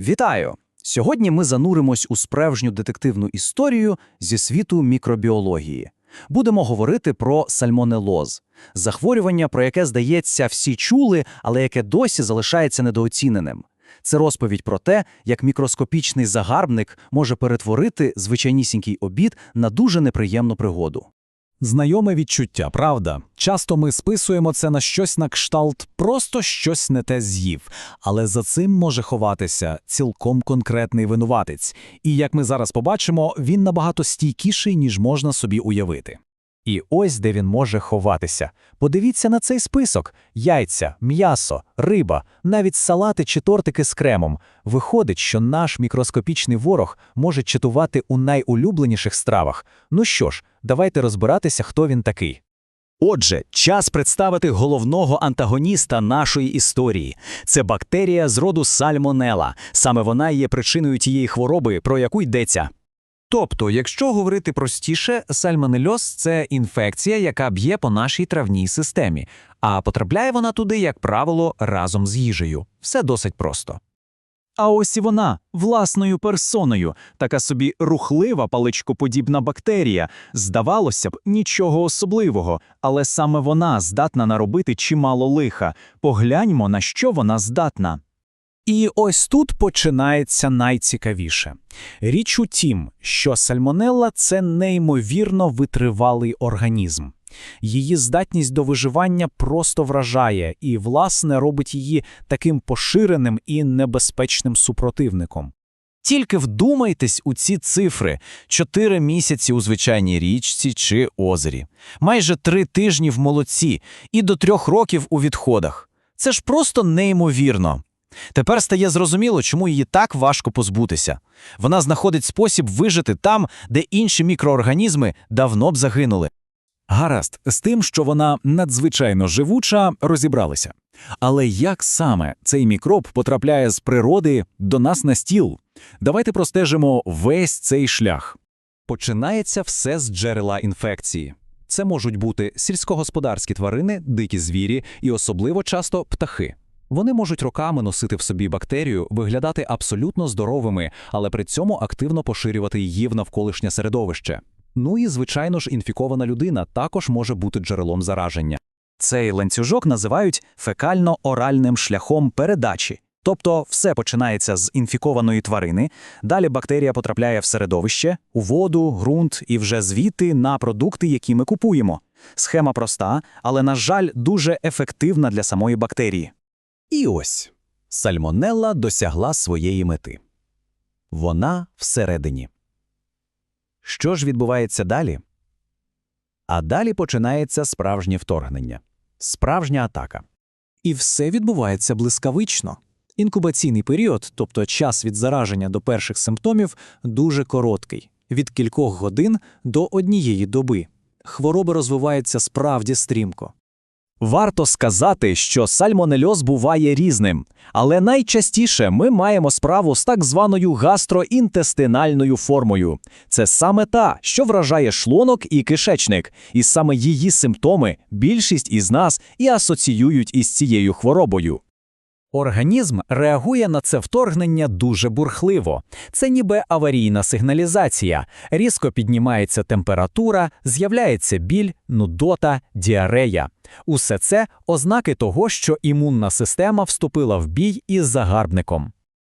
Вітаю! Сьогодні ми зануримось у справжню детективну історію зі світу мікробіології. Будемо говорити про сальмонелоз – захворювання, про яке, здається, всі чули, але яке досі залишається недооціненим. Це розповідь про те, як мікроскопічний загарбник може перетворити звичайнісінький обід на дуже неприємну пригоду. Знайоме відчуття, правда? Часто ми списуємо це на щось на кшталт, просто щось не те з'їв. Але за цим може ховатися цілком конкретний винуватець. І як ми зараз побачимо, він набагато стійкіший, ніж можна собі уявити. І ось де він може ховатися. Подивіться на цей список: яйця, м'ясо, риба, навіть салати чи тортики з кремом. Виходить, що наш мікроскопічний ворог може чатувати у найулюбленіших стравах. Ну що ж, давайте розбиратися, хто він такий. Отже, час представити головного антагоніста нашої історії. Це бактерія з роду сальмонела. Саме вона є причиною тієї хвороби, про яку йдеться. Тобто, якщо говорити простіше, сальмонельоз – це інфекція, яка б'є по нашій травній системі, а потрапляє вона туди, як правило, разом з їжею. Все досить просто. А ось і вона власною персоною, така собі рухлива паличкоподібна бактерія. Здавалося б, нічого особливого, але саме вона здатна наробити чимало лиха. Погляньмо, на що вона здатна. І ось тут починається найцікавіше. Річ у тім, що сальмонелла – це неймовірно витривалий організм. Її здатність до виживання просто вражає і, власне, робить її таким поширеним і небезпечним супротивником. Тільки вдумайтесь у ці цифри: чотири місяці у звичайній річці чи озері, майже три тижні в молоці і до трьох років у відходах. Це ж просто неймовірно. Тепер стає зрозуміло, чому її так важко позбутися. Вона знаходить спосіб вижити там, де інші мікроорганізми давно б загинули. Гаразд, з тим, що вона надзвичайно живуча, розібралися. Але як саме цей мікроб потрапляє з природи до нас на стіл? Давайте простежимо весь цей шлях. Починається все з джерела інфекції. Це можуть бути сільськогосподарські тварини, дикі звірі і особливо часто птахи. Вони можуть роками носити в собі бактерію, виглядати абсолютно здоровими, але при цьому активно поширювати її в навколишнє середовище. Ну і, звичайно ж, інфікована людина також може бути джерелом зараження. Цей ланцюжок називають фекально-оральним шляхом передачі. Тобто все починається з інфікованої тварини, далі бактерія потрапляє в середовище, у воду, ґрунт і вже звідти на продукти, які ми купуємо. Схема проста, але, на жаль, дуже ефективна для самої бактерії. І ось сальмонелла досягла своєї мети. Вона всередині. Що ж відбувається далі? А далі починається справжнє вторгнення, справжня атака. І все відбувається блискавично. Інкубаційний період, тобто час від зараження до перших симптомів, дуже короткий від кількох годин до однієї доби. Хвороба розвивається справді стрімко. Варто сказати, що сальмонельоз буває різним, але найчастіше ми маємо справу з так званою гастроінтестинальною формою. Це саме та, що вражає шлунок і кишечник, і саме її симптоми більшість із нас і асоціюють із цією хворобою. Організм реагує на це вторгнення дуже бурхливо. Це ніби аварійна сигналізація. Різко піднімається температура, з'являється біль, нудота, діарея. Усе це ознаки того, що імунна система вступила в бій із загарбником.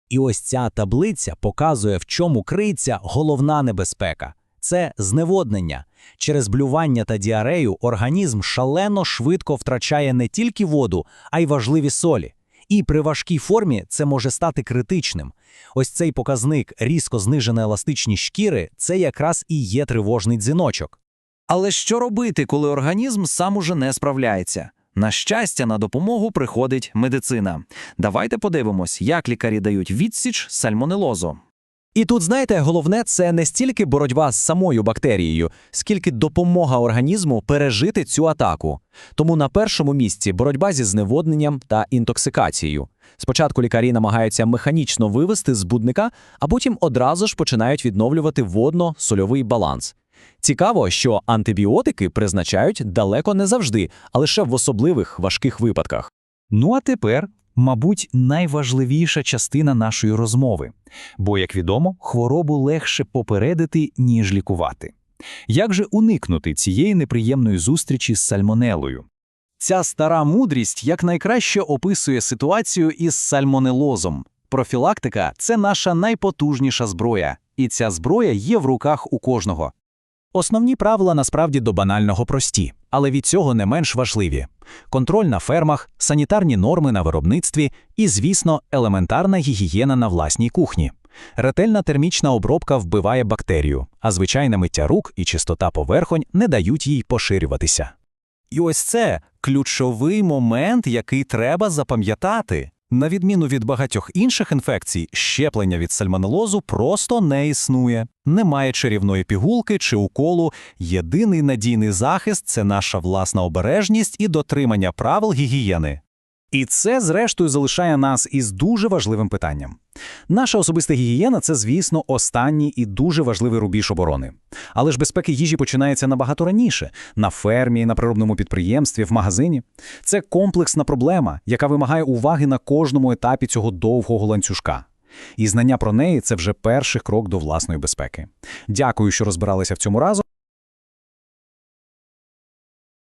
І ось ця таблиця показує, в чому криється головна небезпека. Це зневоднення. Через блювання та діарею організм шалено швидко втрачає не тільки воду, а й важливі солі. І при важкій формі це може стати критичним. Ось цей показник різко знижена еластичність шкіри це якраз і є тривожний дзвіночок. Але що робити, коли організм сам уже не справляється? На щастя, на допомогу приходить медицина. Давайте подивимось, як лікарі дають відсіч сальмонелозу. І тут, знаєте, головне це не стільки боротьба з самою бактерією, скільки допомога організму пережити цю атаку. Тому на першому місці боротьба зі зневодненням та інтоксикацією. Спочатку лікарі намагаються механічно вивести збудника, а потім одразу ж починають відновлювати водно-сольовий баланс. Цікаво, що антибіотики призначають далеко не завжди, а лише в особливих важких випадках. Ну а тепер Мабуть, найважливіша частина нашої розмови, бо, як відомо, хворобу легше попередити, ніж лікувати. Як же уникнути цієї неприємної зустрічі з сальмонелою? Ця стара мудрість якнайкраще описує ситуацію із сальмонелозом. Профілактика це наша найпотужніша зброя, і ця зброя є в руках у кожного. Основні правила насправді до банального прості, але від цього не менш важливі: контроль на фермах, санітарні норми на виробництві і, звісно, елементарна гігієна на власній кухні. Ретельна термічна обробка вбиває бактерію, а звичайне миття рук і чистота поверхонь не дають їй поширюватися. І ось це ключовий момент, який треба запам'ятати. На відміну від багатьох інших інфекцій, щеплення від сальмонелозу просто не існує. Немає чарівної пігулки чи уколу. Єдиний надійний захист це наша власна обережність і дотримання правил гігієни. І це, зрештою, залишає нас із дуже важливим питанням. Наша особиста гігієна це, звісно, останній і дуже важливий рубіж оборони. Але ж безпека їжі починається набагато раніше на фермі, на природному підприємстві, в магазині. Це комплексна проблема, яка вимагає уваги на кожному етапі цього довгого ланцюжка. І знання про неї це вже перший крок до власної безпеки. Дякую, що розбиралися в цьому разом.